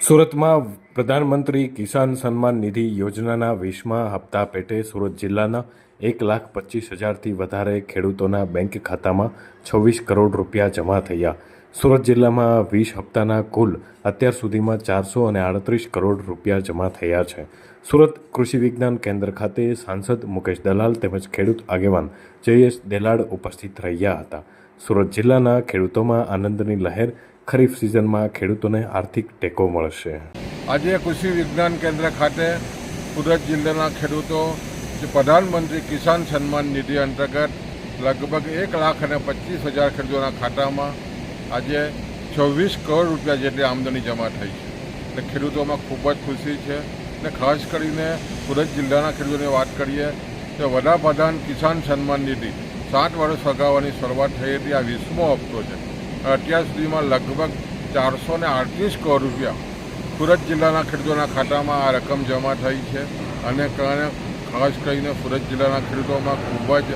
સુરતમાં પ્રધાનમંત્રી કિસાન સન્માન નિધિ યોજનાના વીસમા હપ્તા પેટે સુરત જિલ્લાના એક લાખ પચીસ હજારથી વધારે ખેડૂતોના બેંક ખાતામાં છવ્વીસ કરોડ રૂપિયા જમા થયા. સુરત જિલ્લામાં વીસ હપ્તાના કુલ અત્યાર સુધીમાં ચારસો અને આડત્રીસ કરોડ રૂપિયા જમા થયા છે. સુરત કૃષિ વિજ્ઞાન કેન્દ્ર ખાતે સાંસદ મુકેશ દલાલ તેમજ ખેડૂત આગેવાન જયેશ દેલાડ ઉપસ્થિત રહ્યા હતા. સુરત જિલ્લાના ખેડૂતોમાં આનંદની લહેર, ખરીફ સિઝનમાં ખેડૂતોને આર્થિક ટેકો મળશે. આજે કૃષિ વિજ્ઞાન કેન્દ્ર ખાતે સુરત જિલ્લાના ખેડૂતો પ્રધાનમંત્રી કિસાન સન્માન નિધિ અંતર્ગત લગભગ એક લાખ અને પચીસ હજાર ખેડૂતોના ખાતામાં આજે છવ્વીસ કરોડ રૂપિયા જેટલી આમદની જમા થઈ છે. એટલે ખેડૂતોમાં ખૂબ જ ખુશી છે. અને ખાસ કરીને સુરત જિલ્લાના ખેડૂતોની વાત કરીએ તો વડાપ્રધાન કિસાન સન્માન નિધિ સાત વર્ષ અગાઉની શરૂઆત થઈ હતી. આ વીસમો હપ્તો છે. અત્યાર સુધીમાં લગભગ ચારસો ને આડત્રીસ કરોડ રૂપિયા સુરત જિલ્લાના ખેડૂતોના ખાતામાં આ રકમ જમા થઈ છે. અને કારણે ખાસ કરીને સુરત જિલ્લાના ખેડૂતોમાં ખૂબ જ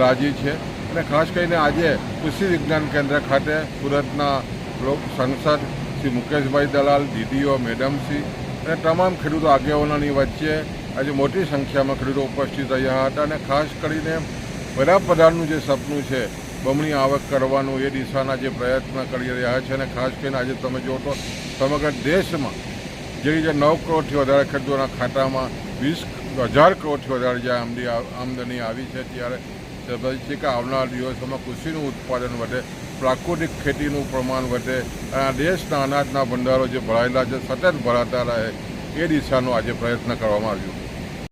રાજી છે. અને ખાસ કરીને આજે કૃષિ વિજ્ઞાન કેન્દ્ર ખાતે સુરતના સંસદ શ્રી મુકેશભાઈ દલાલ દીદીઓ મેડમશ્રી અને તમામ ખેડૂતો આગેવાનોની વચ્ચે આજે મોટી સંખ્યામાં ખેડૂતો ઉપસ્થિત રહ્યા હતા અને ખાસ કરીને વડાપ્રધાનનું જે સપનું છે, બમણી આવક કરવાનું એ દિશાના જે પ્રયત્ન કરી રહ્યા છે અને ખાસ કરીને આજે તમે જુઓ તો સમગ્ર દેશમાં જે રીતે નવ કરોડથી વધારે ખેડૂતોના ખાતામાં વીસ હજાર કરોડથી વધારે જે આમદી, આમદની આવી છે, ત્યારે છે. કે આવનાર દિવસોમાં કૃષિનું ઉત્પાદન વધે પ્રાકૃતિક ખેતીનું પ્રમાણ વધે અને આ દેશના અનાજના ભંડારો જે ભરાયેલા છે સતત ભરાતા રહે એ દિશાનો આજે પ્રયત્ન કરવામાં આવ્યો